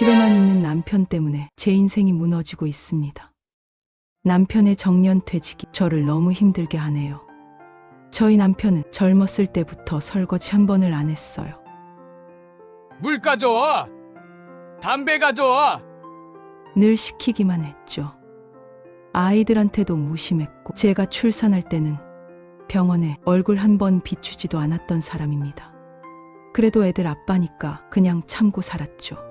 집에만 있는 남편 때문에 제 인생이 무너지고 있습니다. 남편의 정년 퇴직이 저를 너무 힘들게 하네요. 저희 남편은 젊었을 때부터 설거지 한 번을 안 했어요. 물 가져와. 담배 가져와. 늘 시키기만 했죠. 아이들한테도 무심했고 제가 출산할 때는 병원에 얼굴 한 번 비추지도 않았던 사람입니다. 그래도 애들 아빠니까 그냥 참고 살았죠.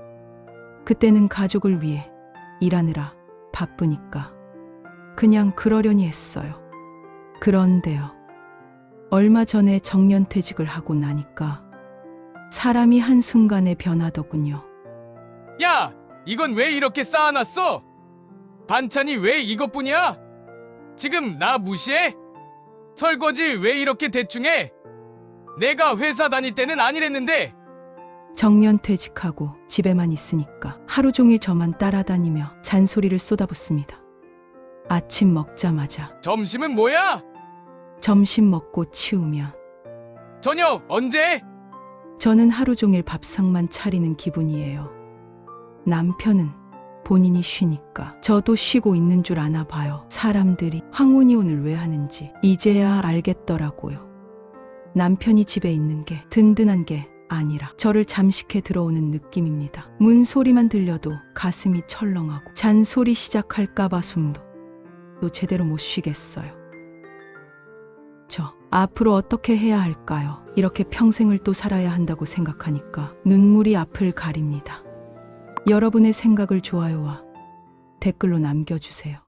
그때는 가족을 위해 일하느라 바쁘니까 그냥 그러려니 했어요. 그런데요. 얼마 전에 정년퇴직을 하고 나니까 사람이 한순간에 변하더군요. 야, 이건 왜 이렇게 쌓아놨어? 반찬이 왜 이것뿐이야? 지금 나 무시해? 설거지 왜 이렇게 대충 해? 내가 회사 다닐 때는 아니랬는데 정년 퇴직하고 집에만 있으니까 하루 종일 저만 따라다니며 잔소리를 쏟아붓습니다. 아침 먹자마자 점심은 뭐야? 점심 먹고 치우면 저녁 언제? 저는 하루 종일 밥상만 차리는 기분이에요. 남편은 본인이 쉬니까 저도 쉬고 있는 줄 아나 봐요. 사람들이 황혼이혼을 왜 하는지 이제야 알겠더라고요. 남편이 집에 있는 게 든든한 게 아니라 저를 잠식해 들어오는 느낌입니다. 문 소리만 들려도 가슴이 철렁하고 잔소리 시작할까봐 숨도 또 제대로 못 쉬겠어요. 저 앞으로 어떻게 해야 할까요? 이렇게 평생을 또 살아야 한다고 생각하니까 눈물이 앞을 가립니다. 여러분의 생각을 좋아요와 댓글로 남겨주세요.